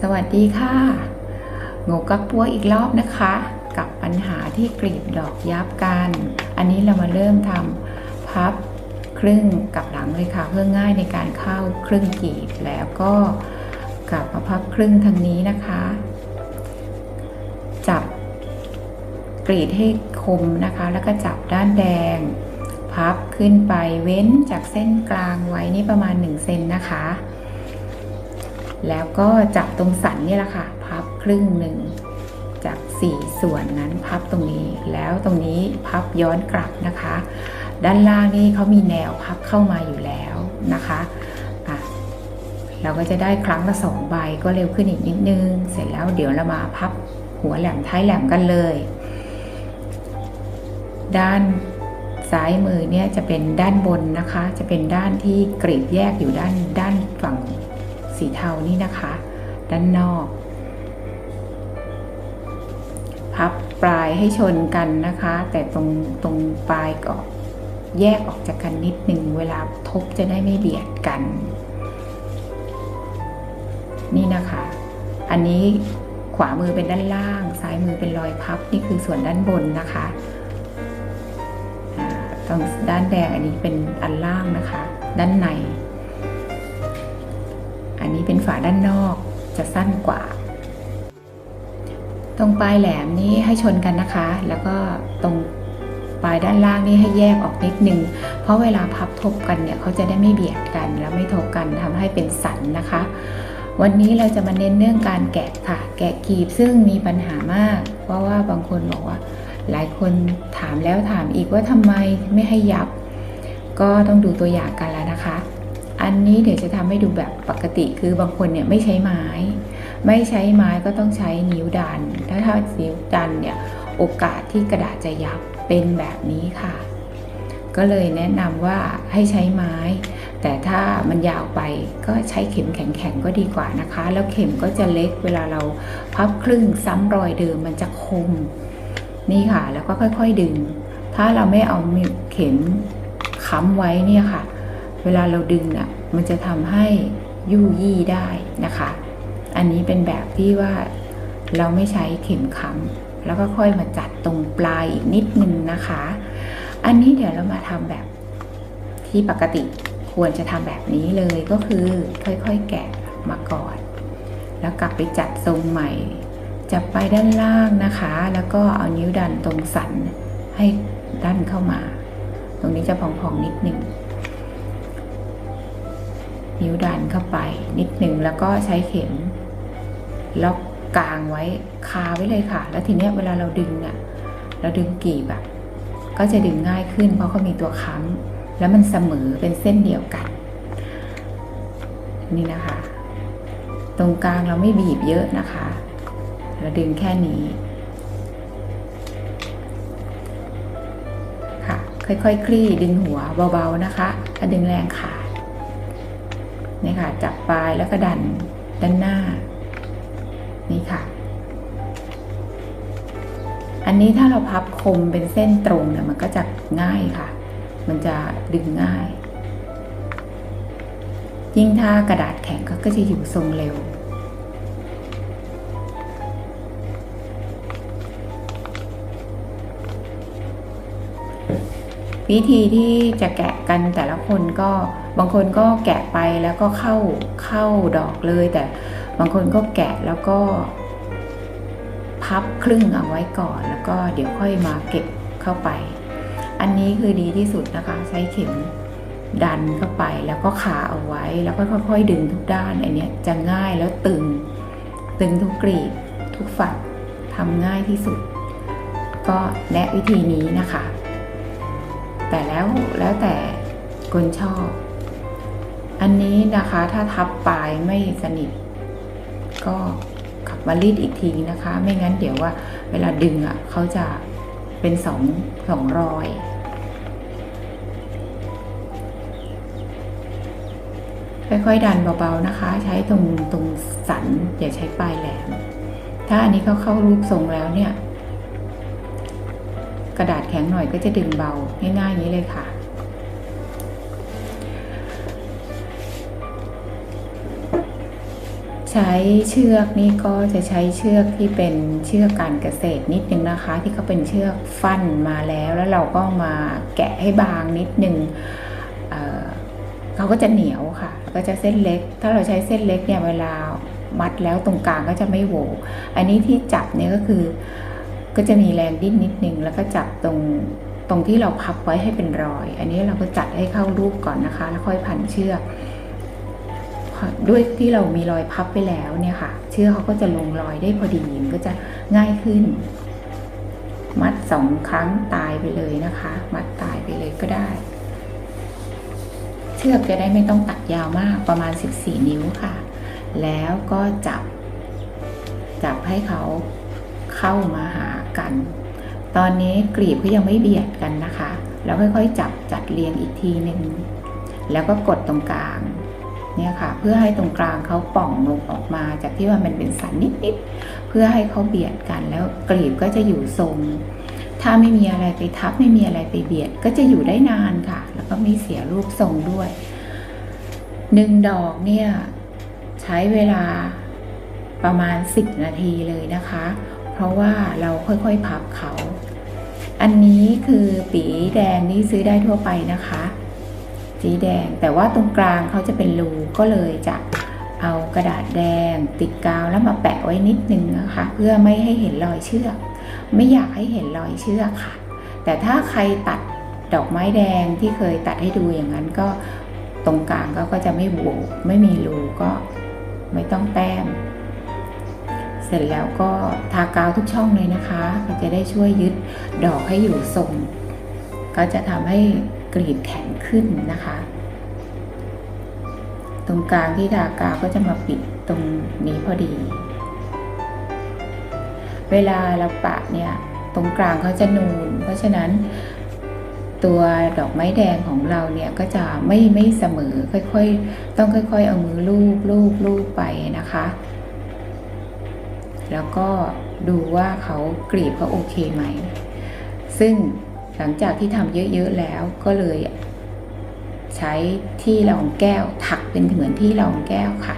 สวัสดีค่ะโงกักปัวอีกรอบนะคะ กับปัญหาที่กรีบดอกยับกัน อันนี้เรามาเริ่มทำพับครึ่งกลับหลังเลยค่ะ เพื่อง่ายในการเข้าครึ่งกรีบแล้วก็กลับมาพับครึ่งทางนี้นะคะ จับกรีดให้คมนะคะ แล้วก็จับด้านแดง พับขึ้นไปเว้นจากเส้นกลางไว้นี่ประมาณ1เซนนะคะ แล้วก็จับตรงสันนี่แหละค่ะ พับครึ่งหนึ่งจาก 4 ส่วนนั้นพับตรงนี้ แล้วตรงนี้พับย้อนกลับนะคะ ด้านล่างนี่เขามีแนวพับเข้ามาอยู่แล้วนะคะอะเราก็จะได้ครั้งละสองใบก็เร็วขึ้นอีกนิดนึง เสร็จแล้วเดี๋ยวเรามาพับหัวแหลมท้ายแหลมกันเลย ด้านซ้ายมือเนี่ยจะเป็นด้านบนนะคะ จะเป็นด้านที่กรีบแยกอยู่ด้านด้านฝั่ง สีเทานี่นะคะ ด้านนอก พับปลายให้ชนกันนะคะ แต่ตรงตรงปลายก็แยกออกจากกันนิดหนึ่งเวลาทบจะได้ไม่เบียดกัน นี่นะคะ อันนี้ขวามือเป็นด้านล่าง ซ้ายมือเป็นรอยพับนี่คือส่วนด้านบนนะคะตรงด้านแดงอันนี้เป็นอันล่างนะคะ ด้านใน อันนี้เป็นฝาด้านนอกจะสั้นกว่า ตรงปลายแหลมนี้ให้ชนกันนะคะ แล้วก็ตรงปลายด้านล่างนี่ให้แยกออกนิดนึง เพราะเวลาพับทบกันเนี่ยเขาจะได้ไม่เบียดกันแล้วไม่ทบกันทำให้เป็นสันนะคะ วันนี้เราจะมาเน้นเรื่องการแกะค่ะ แกะกีบซึ่งมีปัญหามาก เพราะว่าบางคนบอกว่า หลายคนถามแล้วถามอีกว่าทำไมไม่ให้ยับ ก็ต้องดูตัวอย่างกัน อันนี้เดี๋ยวจะทำให้ดูแบบปกติคือบางคนเนี่ยไม่ใช้ไม้ ไม่ใช้ไม้ก็ต้องใช้นิ้วดัน ถ้าถ้านิ้วดันเนี่ยโอกาสที่กระดาษจะยับเป็นแบบนี้ค่ะ ก็เลยแนะนำว่าให้ใช้ไม้ แต่ถ้ามันยาวไปก็ใช้เข็มแข็งๆก็ดีกว่านะคะ แล้วเข็มก็จะเล็กเวลาเราพับครึ่งซ้ำรอยเดิมมันจะคมนี่ค่ะ แล้วก็ค่อยๆดึง ถ้าเราไม่เอาเข็มค้ำไว้เนี่ยค่ะ เวลาเราดึงอะ มันจะทำให้ยู่ยี่ได้นะคะ อันนี้เป็นแบบที่ว่าเราไม่ใช้เข็มค้ำแล้วก็ค่อยมาจัดตรงปลายอีกนิดนึงนะคะ อันนี้เดี๋ยวเรามาทำแบบที่ปกติควรจะทำแบบนี้เลยก็คือค่อยๆแกะมาก่อน แล้วกลับไปจัดทรงใหม่ จับไปด้านล่างนะคะ แล้วก็เอานิ้วดันตรงสันให้ดันเข้ามา ตรงนี้จะพองๆนิดนึง นิ้วดันเข้าไปนิดหนึ่งแล้วก็ใช้เข็มล็อกกลางไว้คาไว้เลยค่ะ แล้วทีเนี้ยเวลาเราดึงเนี่ยเราดึงกีบอะก็จะดึงง่ายขึ้นเพราะเขามีตัวค้ำแล้วมันเสมอเป็นเส้นเดียวกัน นี่นะคะ ตรงกลางเราไม่บีบเยอะนะคะ เราดึงแค่นี้ค่ะ ค่อยๆคคลี่ดึงหัวเบาๆนะคะ ถ้าดึงแรงขาด นี่ค่ะ จับปลายแล้วก็ดันด้านหน้า นี่ค่ะ อันนี้ถ้าเราพับคมเป็นเส้นตรงเนี่ยมันก็จะง่ายค่ะ มันจะดึงง่าย ยิ่งถ้ากระดาษแข็งก็จะอยู่ทรงเร็ว วิธีที่จะแกะกันแต่ละคนก็บางคนก็แกะไปแล้วก็เข้าเข้าดอกเลย แต่บางคนก็แกะแล้วก็ พับครึ่งเอาไว้ก่อน แล้วก็เดี๋ยวค่อยมาเก็บเข้าไป อันนี้คือดีที่สุดนะคะ ใช้เข็มดันเข้าไปแล้วก็ขาเอาไว้แล้วก็ค่อยๆ ดึงทุกด้านอันนี้จะง่ายแล้วตึง ตึงทุกกรีบทุกฝักทำง่ายที่สุด ก็แนะวิธีนี้นะคะ แต่แล้วแล้วแต่คนชอบ อันนี้นะคะถ้าทับปลายไม่สนิท ก็ขับมารีดอีกทีนะคะ ไม่งั้นเดี๋ยวว่า เวลาดึงอะเขาจะเป็นสองสองรอยค่อยๆดันเบาๆนะคะ ใช้ตรงตรงสันอย่าใช้ปลายแหลม ถ้าอันนี้เขาเข้ารูปทรงแล้วเนี่ย แข็งหน่อยก็จะดึงเบาง่ายๆนี้เลยค่ะ ใช้เชือกนี่ก็จะใช้เชือกที่เป็นเชือกการเกษตรนิดนึงนะคะ ที่เขาเป็นเชือกฟันมาแล้วแล้วเราก็มาแกะให้บางนิดนึงเเขาก็จะเหนียวค่ะ ก็จะเส้นเล็ก ถ้าเราใช้เส้นเล็กเนี่ยเวลามัดแล้วตรงกลางก็จะไม่โหวอันนี้ที่จับเนี่ยก็คือ ก็จะมีแรงดิ้นนิดนึงแล้วก็จับตรงตรงที่เราพับไว้ให้เป็นรอย อันนี้เราก็จัดให้เข้ารูปก่อนนะคะ แล้วค่อยพันเชือกด้วยที่เรามีรอยพับไปแล้วเนี่ยค่ะ เชือกเขาก็จะลงรอยได้พอดีมันก็จะง่ายขึ้น มัดสองครั้งตายไปเลยนะคะ มัดตายไปเลยก็ได้ เชือกจะได้ไม่ต้องตัดยาวมากประมาณ 14 นิ้วค่ะ แล้วก็จับ จับให้เขาเข้ามาหา กัน ตอนนี้กลีบก็ยังไม่เบียดกันนะคะ แล้วค่อยๆจับจัดเรียงอีกทีหนึ่งแล้วก็กดตรงกลางเนี่ยค่ะ เพื่อให้ตรงกลางเขาป่องลงออกมาจากที่ว่ามันเป็นสันนิดๆเพื่อให้เขาเบียดกันแล้วกลีบก็จะอยู่ทรง ถ้าไม่มีอะไรไปทับไม่มีอะไรไปเบียดก็จะอยู่ได้นานค่ะ แล้วก็ไม่เสียรูปทรงด้วยหนึ่งดอกเนี่ยใช้เวลาประมาณ 10 นาทีเลยนะคะ ราะว่าเราค่อยๆพับเขา อันนี้คือปีแดงนี่ซื้อได้ทั่วไปนะคะ สีแดงแต่ว่าตรงกลางเขาจะเป็นรูก็เลยจะเอากระดาษแดง ติดกาวแล้วมาแปะไว้นิดนึงนะคะ เพื่อไม่ให้เห็นรอยเชือก ไม่อยากให้เห็นรอยเชือกค่ะ แต่ถ้าใครตัดดอกไม้แดงที่เคยตัดให้ดูอย่างนั้นก็ตรงกลางก็จะไม่โหวไม่มีรูก็ไม่ต้องแต้ม ร็จแล้วก็ทากาวทุกช่องเลยนะคะก็จะได้ช่วยยึดดอกให้อยู่ทรง ก็จะทำให้กรีบแข็งขึ้นนะคะ ตรงกลางที่ทากาวก็จะมาปิดตรงนี้พอดี เวลาเราปะเนี่ยตรงกลางเขาจะนูน เพราะฉะนั้นตัวดอกไม้แดงของเราเนี่ยก็จะไม่ไม่เสมอค่อยๆ ต้องค่อย ๆ เอามือลูบลูบลูบไปนะคะ แล้วก็ดูว่าเขากรีบเขาโอเคไหม ซึ่งหลังจากที่ทำเยอะๆแล้วก็เลย ใช้ที่รองแก้วถักเป็นเหมือนที่รองแก้วค่ะ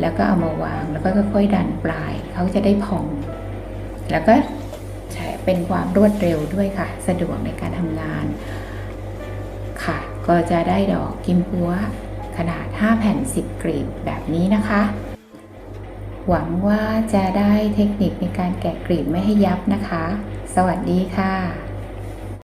แล้วก็เอามาวางแล้วก็ค่อยๆดันปลายเขาจะได้พอง แล้วก็ใช้เป็นความรวดเร็วด้วยค่ะ สะดวกในการทำงานค่ะ ก็จะได้ดอกกิมพัวขนาด 5 แผ่น 10กรีบแบบนี้นะคะ หวังว่าจะได้เทคนิคในการแกะกลีบไม่ให้ยับนะคะ สวัสดีค่ะ